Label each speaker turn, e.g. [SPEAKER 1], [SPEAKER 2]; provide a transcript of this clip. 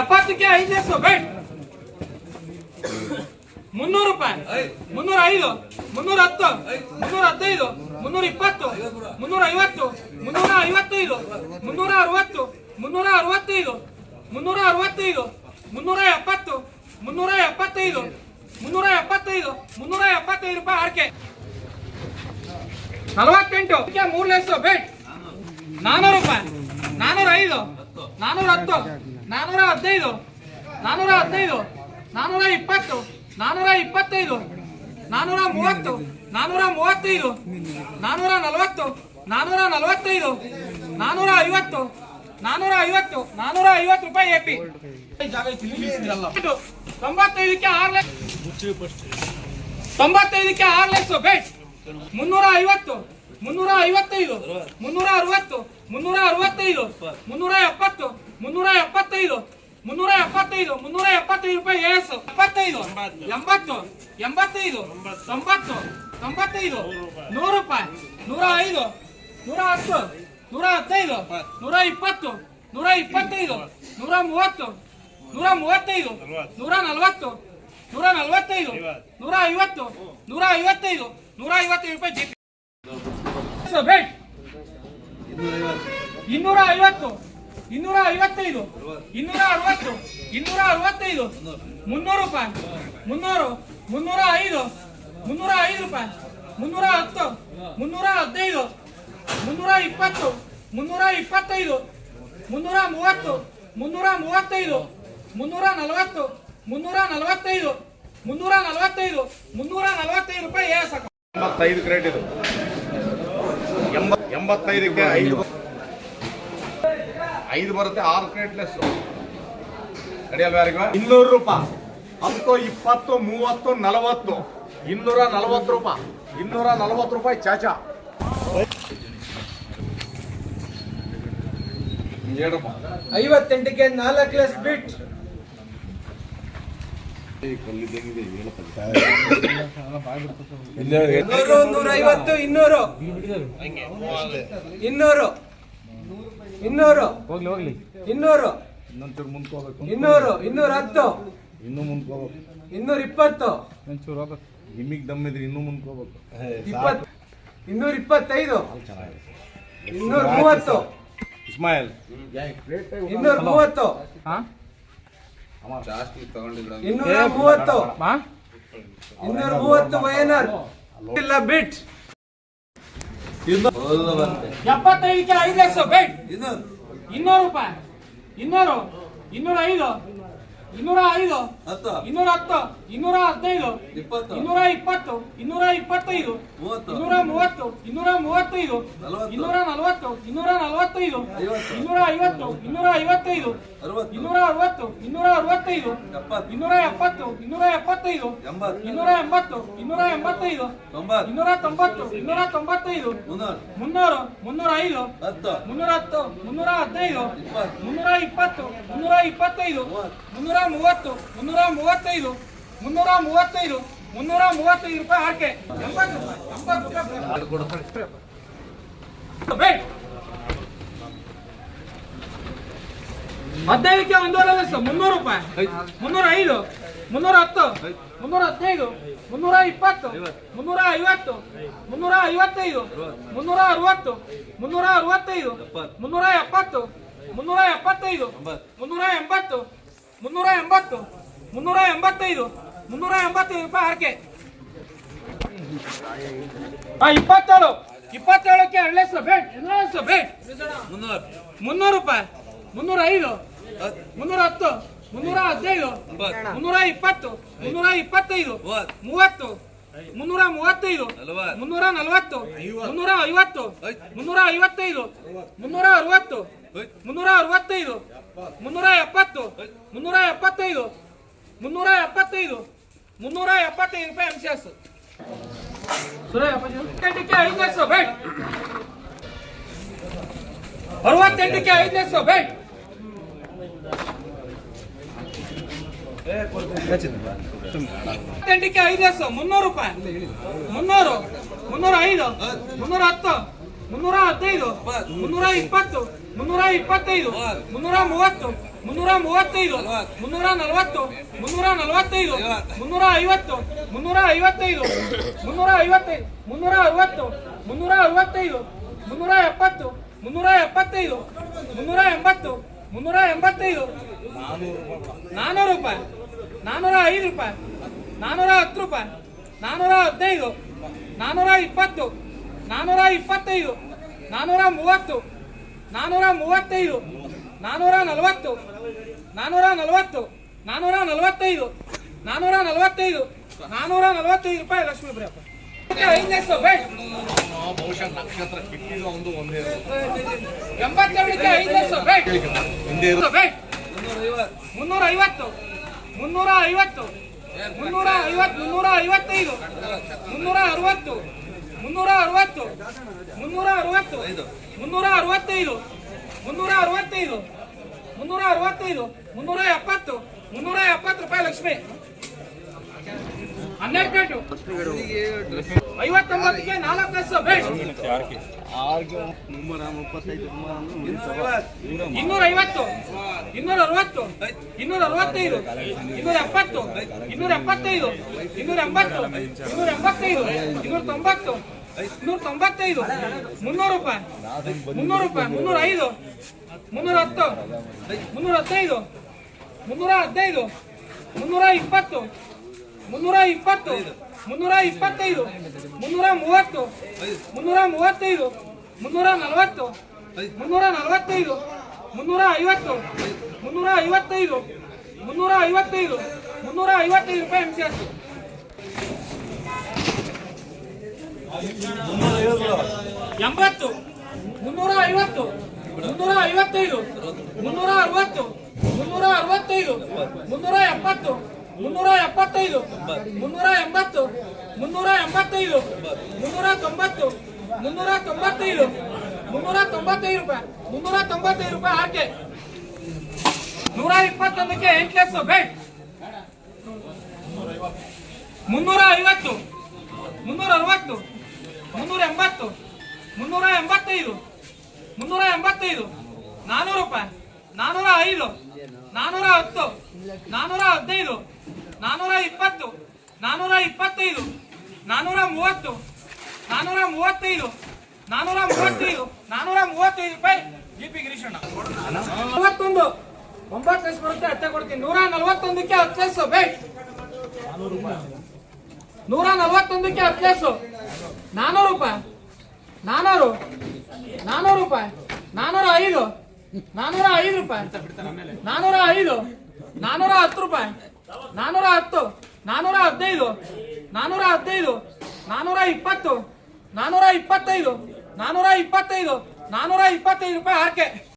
[SPEAKER 1] ಎಪ್ಪತ್ತಕ್ಕೆ ಐದು S bait ಮುನ್ನೂರು ರೂಪಾಯಿ. ಮುನ್ನೂರ ಐದು ಮುನ್ನೂರ ಹತ್ತು ಮುನ್ನೂರ ಹದಿನೈದು ಮುನ್ನೂರ ಇಪ್ಪತ್ತು ಮುನ್ನೂರ ಐವತ್ತು ಮುನ್ನೂರ ಐವತ್ತೈದು ಮುನ್ನೂರ ಅರವತ್ತು ಮುನ್ನೂರ ಅರವತ್ತೈದು ಮುನ್ನೂರ ಅರವತ್ತೈದು ಮುನ್ನೂರ ಎಪ್ಪತ್ತು ಮುನ್ನೂರ ಎಪ್ಪತ್ತೈದು ಮುನ್ನೂರ ಎಪ್ಪತ್ತೈದು ಮುನ್ನೂರ ಎಪ್ಪತ್ತೈದು ರೂಪಾಯಿ ಆರ್ಕೆ. ನಲವತ್ತೆಂಟು. ಮೂರು ಲಕ್ಷ ಬೇಟ್ ನಾನೂರು ರೂಪಾಯಿ. ನಾನೂರ ಐದು ನಾನೂರ ಹತ್ತು ನಾನೂರ ಹದಿನೈದು. ನಾನೂರ ಹದಿನೈದು. ನಾನೂರ ಇಪ್ಪತ್ತು. ನಾನೂರ ಇಪ್ಪತ್ತೈದು. ನಾನೂರ ಮೂವತ್ತು. ನಾನೂರ ಮೂವತ್ತೈದು. ನಾನೂರ ನಲವತ್ತು. ನಾನೂರ ನಲವತ್ತೈದು. ನಾನೂರ ಐವತ್ತು. ನಾನೂರ ಐವತ್ತು. ನಾನೂರ ಐವತ್ತು ರೂಪಾಯಿ ಎಪಿ ತೊಂಬತ್ತೈದಕ್ಕೆ ಆರು ಲಕ್ಷ. ತೊಂಬತ್ತೈದಕ್ಕೆ ಆರು ಲಕ್ಷ ಬೇಟ್ ಮುನ್ನೂರ ಐವತ್ತು. ಮುನ್ನೂರ ಐವತ್ತೈದು. ಮುನ್ನೂರ ಅರವತ್ತು. ಮುನ್ನೂರ ಅರವತ್ತೈದು. ಮುನ್ನೂರ ಎಪ್ಪತ್ತು. ಮುನ್ನೂರ ಎಪ್ಪತ್ತೈದು ಮುನ್ನೂರ ಎಪ್ಪತ್ತೈದು ಮುನ್ನೂರ ಎಪ್ಪತ್ತೈದು ರೂಪಾಯಿ ಎಸ್ ಎಪ್ಪತ್ತೈದು ಎಂಬತ್ತು ಎಂಬತ್ತೈದು ತೊಂಬತ್ತು ತೊಂಬತ್ತೈದು ನೂರು ರೂಪಾಯಿ ನೂರ ಐದು ನೂರ ಹತ್ತು ನೂರ ಹದಿನೈದು ನೂರ ಇಪ್ಪತ್ತು ನೂರ ಇಪ್ಪತ್ತೈದು ನೂರ ಮೂವತ್ತು ನೂರ ಮೂವತ್ತೈದು ನೂರ ನಲವತ್ತು ನೂರ ನಲವತ್ತೈದು ನೂರ ಐವತ್ತು ನೂರ ಐವತ್ತೈದು ನೂರ ಐವತ್ತೈದು ರೂಪಾಯಿ ಜಿ ಬೇಟ್ ಇನ್ನೂರ ಐವತ್ತು ಇನ್ನೂರ ಐವತ್ತೈದು ಇನ್ನೂರ ಅರವತ್ತು ಇನ್ನೂರ ಅರವತ್ತೈದು ಮುನ್ನೂರು ರೂಪಾಯಿ. ಮುನ್ನೂರು. ಮುನ್ನೂರ ಐದು ಮುನ್ನೂರ ಐದು ರೂಪಾಯಿ. ಮುನ್ನೂರ ಹತ್ತು ಮುನ್ನೂರ ಹದಿನೈದು ಮುನ್ನೂರ ಇಪ್ಪತ್ತು ಮುನ್ನೂರ ಇಪ್ಪತ್ತೈದು ಮುನ್ನೂರ ಮೂವತ್ತು ಮುನ್ನೂರ ಮೂವತ್ತೈದು ಮುನ್ನೂರ ನಲವತ್ತು ಮುನ್ನೂರ ನಲವತ್ತೈದು ಮುನ್ನೂರ ನಲವತ್ತೈದು ಮುನ್ನೂರ ನಲವತ್ತೈದು ರೂಪಾಯಿ
[SPEAKER 2] ಎಂಬತ್ತೈದು ಕ್ರೇಟ್ ಇದು ಎಂಬತ್ ಎಂಬತ್ತೈದಕ್ಕೆ ಐದು. ಐದು ಬರುತ್ತೆ ಆರು ಕ್ರೇಟ್ ಲೆಸ್ ಅಡಿಯಲ್ವ ಯಾರಿಗ? ಇನ್ನೂರು ರೂಪಾಯಿ. ಹತ್ತು ಇಪ್ಪತ್ತು ಮೂವತ್ತು ನಲವತ್ತು. ಇನ್ನೂರ ನಲವತ್ತು ರೂಪಾಯಿ. ಇನ್ನೂರ ನಲವತ್ತು ರೂಪಾಯಿ ಚಾಚಾ.
[SPEAKER 3] ಐವತ್ತೆಂಟಕ್ಕೆ ನಾಲ್ಕು ಲೆಸ್ ಬಿಟ್ ಇನ್ನೂರು ನೂರ ಐವತ್ತು ಇನ್ನೂರು. ಇನ್ನೂರು. ಇನ್ನೂರು.
[SPEAKER 4] ಹೋಗ್ಲಿ ಹೋಗ್ಲಿ.
[SPEAKER 3] ಇನ್ನೂರು.
[SPEAKER 2] ಇನ್ನೊಂಚೂರು ಮುಂದೆ ಹೋಗ್ಬೇಕು
[SPEAKER 3] ಇನ್ನೂರು ಇನ್ನೂರ ಹತ್ತು.
[SPEAKER 2] ಇನ್ನೂ ಮುಂದೆ ಹೋಗ್ಬೇಕು
[SPEAKER 3] ಇನ್ನೂರ ಇಪ್ಪತ್ತು.
[SPEAKER 4] ಒಂಚೂರು ಹೋಗ್ಬೇಕು.
[SPEAKER 2] ನಿಮಗೆ ದಮ್ಮಿದ್ರೆ ಇನ್ನೂ ಮುಂದೆ ಹೋಗ್ಬೇಕು
[SPEAKER 3] ಇಪ್ಪತ್ತು. ಇನ್ನೂರ ಇಪ್ಪತ್ತೈದು. ಇನ್ನೂರ ಮೂವತ್ತು.
[SPEAKER 2] ಇಸ್ಮಾಯಿಲ್.
[SPEAKER 3] ಇನ್ನೂರ ಮೂವತ್ತು.
[SPEAKER 4] ಹಾ?
[SPEAKER 3] ಇನ್ನೂರ ಮೂವತ್ತು. ಇನ್ನೂರ ಮೂವತ್ತು ವಯನರ್. ಇಲ್ಲ ಬಿಟ್.
[SPEAKER 1] ಎಪ್ಪತ್ತೈದಕ್ಕೆ ಐದು ಲಕ್ಷ ಬೇಟ್ ಇನ್ನೂರು ರೂಪಾಯಿ. ಇನ್ನೂರು ಇನ್ನೂರ ಐದು ಇನ್ನೂರ ಐದು ಇನ್ನೂರ ಹತ್ತು ಇನ್ನೂರ ಹದಿನೈದು ಇನ್ನೂರ ಇಪ್ಪತ್ತು ಇನ್ನೂರ ಇಪ್ಪತ್ತೈದು ಇನ್ನೂರ ಮೂವತ್ತು ಇನ್ನೂರ ಮೂವತ್ತೈದು ಇನ್ನೂರ ನಲವತ್ತು ಇನ್ನೂರ ನಲವತ್ತೈದು ಇನ್ನೂರ ಐವತ್ತು ಇನ್ನೂರ ಐವತ್ತೈದು ಇನ್ನೂರ ಅರವತ್ತು ಇನ್ನೂರ ಅರವತ್ತೈದು ಇನ್ನೂರ ಎಪ್ಪತ್ತು ಇನ್ನೂರ ಎಪ್ಪತ್ತೈದು ಇನ್ನೂರ ಎಂಬತ್ತು ಇನ್ನೂರ ಎಂಬತ್ತೈದು ಇನ್ನೂರ ತೊಂಬತ್ತು ಇನ್ನೂರ ತೊಂಬತ್ತೈದು ಮುನ್ನೂರು. ಮುನ್ನೂರ ಐದು ಮುನ್ನೂರ ಹತ್ತು ಮುನ್ನೂರ ಹದಿನೈದು ಮುನ್ನೂರ ಇಪ್ಪತ್ತು ಮುನ್ನೂರ ಇಪ್ಪತ್ತೈದು ಮುನ್ನೂರ ಮೂವತ್ತು ಮುನ್ನೂರ ಮೂವತ್ತೈದು ಮುನ್ನೂರ ಮೂವತ್ತೈದು ಮುನ್ನೂರ ಮೂವತ್ತೈದು ರೂಪಾಯಿ ಆರ್ಕೆ ಎಂಬತ್ತು ರೂಪಾಯಿ ಎಂಬತ್ತು ರೂಪಾಯಿ. ಹದಿನೈದಕ್ಕೆ ಒಂದೂವರೆ ಲಕ್ಷ ಮುನ್ನೂರು ರೂಪಾಯಿ ಮುನ್ನೂರ ಐದು ಮುನ್ನೂರ ಹತ್ತು ಮುನ್ನೂರ ಹದಿನೈದು ಮುನ್ನೂರ ಇಪ್ಪತ್ತು ಮುನ್ನೂರ ಐವತ್ತು. ಮುನ್ನೂರ ಐವತ್ತೈದು ಮುನ್ನೂರ ಅರವತ್ತು ಮುನ್ನೂರ ಅರವತ್ತೈದು ಮುನ್ನೂರ ಎಪ್ಪತ್ತು. ಮುನ್ನೂರ ಎಪ್ಪತ್ತೈದು ಮುನ್ನೂರ ಎಂಬತ್ತು. ಮುನ್ನೂರ ಎಂಬತ್ತು ಮುನ್ನೂರ ಎಂಬತ್ತೈದು ಮುನ್ನೂರ ಎಂಬತ್ತೈದು ರೂಪಾಯಿ ಆರ್ಕೆ ಆ, ಇಪ್ಪತ್ತೇಳು ಇಪ್ಪತ್ತೇಳಕ್ಕೆ ಎರಡು ಲಕ್ಷ ಬೇಟ್ ಎರಡು ಲಕ್ಷ ಬೇಟ್ ಮುನ್ನೂರು ರೂಪಾಯಿ ಮುನ್ನೂರ ಐದು ಮುನ್ನೂರ ಹತ್ತು ಮುನ್ನೂರ ಹದಿನೈದು ಮುನ್ನೂರ ಇಪ್ಪತ್ತು ಮುನ್ನೂರ ಇಪ್ಪತ್ತೈದು ಮೂವತ್ತು ಮುನ್ನೂರ ಮೂವತ್ತೈದು ಮುನ್ನೂರ ನಲವತ್ತು ಮುನ್ನೂರ ಐವತ್ತು ಮುನ್ನೂರ ಐವತ್ತೈದು ಮುನ್ನೂರ ಅರವತ್ತು ಮುನ್ನೂರ ಅರವತ್ತೈದು ಮುನ್ನೂರ ಎಪ್ಪತ್ತು ಮುನ್ನೂರ ಎಪ್ಪತ್ತೈದು ಮುನ್ನೂರ ಎಪ್ಪತ್ತೈದು ಮುನ್ನೂರ ಎಪ್ಪತ್ತೈದು ರೂಪಾಯಿ ಎಂ ಸಿ ಎಸ್ ಅರವತ್ತೆಂಟಕ್ಕೆ ಐದನೇ ಬೇಟ್ ಅರವತ್ತೆಂಟಕ್ಕೆ ಐದನೇ ಬೇಟ್ ಅರವತ್ತೆಂಟಕ್ಕೆ ಐದು ಮುನ್ನೂರು ರೂಪಾಯಿ ಮುನ್ನೂರು ಮುನ್ನೂರ ಐದು ಮುನ್ನೂರ ಹತ್ತು ಮುನ್ನೂರ ಹದಿನೈದು ಮುನ್ನೂರ ಇಪ್ಪತ್ತು ಮುನ್ನೂರ ಇಪ್ಪತ್ತೈದು ಮುನ್ನೂರ ಮೂವತ್ತು ಮುನ್ನೂರ ಮೂವತ್ತೈದು ಮುನ್ನೂರ ನಲವತ್ತು ಮುನ್ನೂರ ನಲವತ್ತೈದು ಮುನ್ನೂರ ಐವತ್ತು ಮುನ್ನೂರ ಐವತ್ತೈದು ಮುನ್ನೂರ ಐವತ್ತೈದು ಮುನ್ನೂರ ಅರವತ್ತು ಮುನ್ನೂರ ಅರವತ್ತೈದು ಮುನ್ನೂರ ಎಪ್ಪತ್ತು ಮುನ್ನೂರ ಎಪ್ಪತ್ತೈದು ಮುನ್ನೂರ ಎಂಬತ್ತು ಮುನ್ನೂರ ಎಂಬತ್ತೈದು ನಾನೂರು ರೂಪಾಯಿ. ನಾನೂರ ಐದು ರೂಪಾಯಿ. ನಾನೂರ ಹತ್ತು ರೂಪಾಯಿ. ನಾನೂರ ಹದಿನೈದು ನಾನೂರ ಇಪ್ಪತ್ತು ನಾನೂರ ಇಪ್ಪತ್ತೈದು ನಾನೂರ ಮೂವತ್ತು ನಾನೂರ ಮೂವತ್ತೈದು ನಾನೂರ ನಲವತ್ತು ನಾನೂರ ನಲವತ್ತು ನಾನೂರ ನಲವತ್ತೈದು ನಾನೂರ ನಲವತ್ತೈದು ನಾನೂರ ನಲವತ್ತೈದು ರೂಪಾಯಿ ಲಕ್ಷ್ಮೀ ಬೇಡ ಮುನ್ನೂರ ಐವತ್ತು ಮುನ್ನೂರ ಐವತ್ತು ಮುನ್ನೂರ ಐವತ್ತು ಮುನ್ನೂರ ಐವತ್ತೈದು ಮುನ್ನೂರ ಅರವತ್ತು ಮುನ್ನೂರ ಅರವತ್ತು ಮುನ್ನೂರ ಅರವತ್ತು ಮುನ್ನೂರ ಅರವತ್ತೈದು ಮುನ್ನೂರ ಅರವತ್ತೈದು ಮುನ್ನೂರ ಅರವತ್ತೈದು ಮುನ್ನೂರ ಎಪ್ಪತ್ತು ಮುನ್ನೂರ ಎಪ್ಪತ್ತು ರೂಪಾಯಿ ಲಕ್ಷ್ಮಿ. ಹನ್ನೆರಡು ಗಂಟು ಐವತ್ತೊಂಬತ್ತಕ್ಕೆ ನಾಲ್ಕು ಲಕ್ಷ ಬೇಡ. ಇನ್ನೂರ ಐವತ್ತು ಇನ್ನೂರ ಅರವತ್ತು ಇನ್ನೂರ ಅರವತ್ತೈದು ಇನ್ನೂರ ಎಪ್ಪತ್ತು ಇನ್ನೂರ ಎಪ್ಪತ್ತೈದು ಇನ್ನೂರ ಎಂಬತ್ತು ಇನ್ನೂರ ಎಂಬತ್ತೈದು ಇನ್ನೂರ ತೊಂಬತ್ತು ಇನ್ನೂರ ತೊಂಬತ್ತೈದು ಮುನ್ನೂರು ರೂಪಾಯಿ ಮುನ್ನೂರು ರೂಪಾಯಿ ಮುನ್ನೂರ ಐದು ಮುನ್ನೂರ ಹತ್ತು ಮುನ್ನೂರ ಹದಿನೈದು ಮುನ್ನೂರ ಹದಿನೈದು ಮುನ್ನೂರ ಇಪ್ಪತ್ತು ಮುನ್ನೂರ ಇಪ್ಪತ್ತು ಮುನ್ನೂರ ಇಪ್ಪತ್ತೈದು ಮುನ್ನೂರ ಮೂವತ್ತು ಮುನ್ನೂರ ಮೂವತ್ತೈದು ಮುನ್ನೂರ ನಲವತ್ತು ಮುನ್ನೂರ ನಲವತ್ತೈದು ಮುನ್ನೂರ ಐವತ್ತು ಮುನ್ನೂರ ಐವತ್ತೈದು ಮುನ್ನೂರ ಐವತ್ತೈದು ಮುನ್ನೂರ ಐವತ್ತೈದು ರೂಪಾಯಿ ಎಂ ಸಿ ಆರ್ ಎಂಬತ್ತು. ಮುನ್ನೂರ ಐವತ್ತು. ಮುನ್ನೂರ ಐವತ್ತೈದು. ಮುನ್ನೂರ ಅರವತ್ತು. ಮುನ್ನೂರ ಅರವತ್ತೈದು. ಮುನ್ನೂರ ಎಪ್ಪತ್ತು. ಮುನ್ನೂರ ಎಪ್ಪತ್ತೈದು. ಮುನ್ನೂರ ಎಂಬತ್ತು. ಮುನ್ನೂರ ಎಂಬತ್ತೈದು. ಮುನ್ನೂರ ತೊಂಬತ್ತು. ಮುನ್ನೂರ ತೊಂಬತ್ತೈದು. ಮುನ್ನೂರ ತೊಂಬತ್ತೈದು ರೂಪಾಯಿ. ಮುನ್ನೂರ ತೊಂಬತ್ತೈದು ರೂಪಾಯಿ ಆಕೆ ನೂರ ಇಪ್ಪತ್ತೊಂದಕ್ಕೆ ಎಂಟು ಲಕ್ಷ ಬೇಟ್ ಮುನ್ನೂರ ಐವತ್ತು. ಮುನ್ನೂರ ಅರವತ್ತು. ಮುನ್ನೂರ ಎಂಬತ್ತು ಮುನ್ನೂರ ಎಂಬತ್ತೈದು ಮುನ್ನೂರ ಎಂಬತ್ತೈದು ನಾನೂರು ರೂಪಾಯಿ ನಾನೂರ ಐದು ನಾನೂರ ಹತ್ತು ನಾನೂರ ಹದಿನೈದು ನಾನೂರ ಇಪ್ಪತ್ತು ನಾನೂರ ಇಪ್ಪತ್ತೈದು ನಾನೂರ ಮೂವತ್ತು ನಾನೂರ ಮೂವತ್ತೈದು ನಾನೂರ ಮೂವತ್ತೈದು ನಾನೂರ ಮೂವತ್ತೈದು ರೂಪಾಯಿ ಜಿ ಪಿ ಗಿರೀಶಣ್ಣ. ನಲವತ್ತೊಂದು. ಒಂಬತ್ತು ಲಕ್ಷ ಬರುತ್ತೆ ಹತ್ತೆ ಕೊಡ್ತೀನಿ. ನೂರ ನಲ್ವತ್ತೊಂದಕ್ಕೆ ಹತ್ತು ಲಕ್ಷ ಬೇಟ್ ನೂರ ನಲವತ್ತೊಂದಕ್ಕೆ ಹತ್ತು ಲಕ್ಷ ನಾನೂರು ರೂಪಾಯಿ. ನಾನೂರು. ನಾನೂರು ರೂಪಾಯಿ. ನಾನೂರ ಐದು. ನಾನೂರ ಐದು ರೂಪಾಯಿ. ನಾನೂರ ಐದು. ನಾನೂರ ಹತ್ತು ರೂಪಾಯಿ. ನಾನೂರ ಹತ್ತು. ನಾನೂರ ಹದಿನೈದು. ನಾನೂರ ಹದಿನೈದು. ನಾನೂರ ಇಪ್ಪತ್ತು. ನಾನೂರ ಇಪ್ಪತ್ತೈದು. ನಾನೂರ ಇಪ್ಪತ್ತೈದು. ನಾನೂರ ಇಪ್ಪತ್ತೈದು ರೂಪಾಯಿ ಆರ್ಕೆ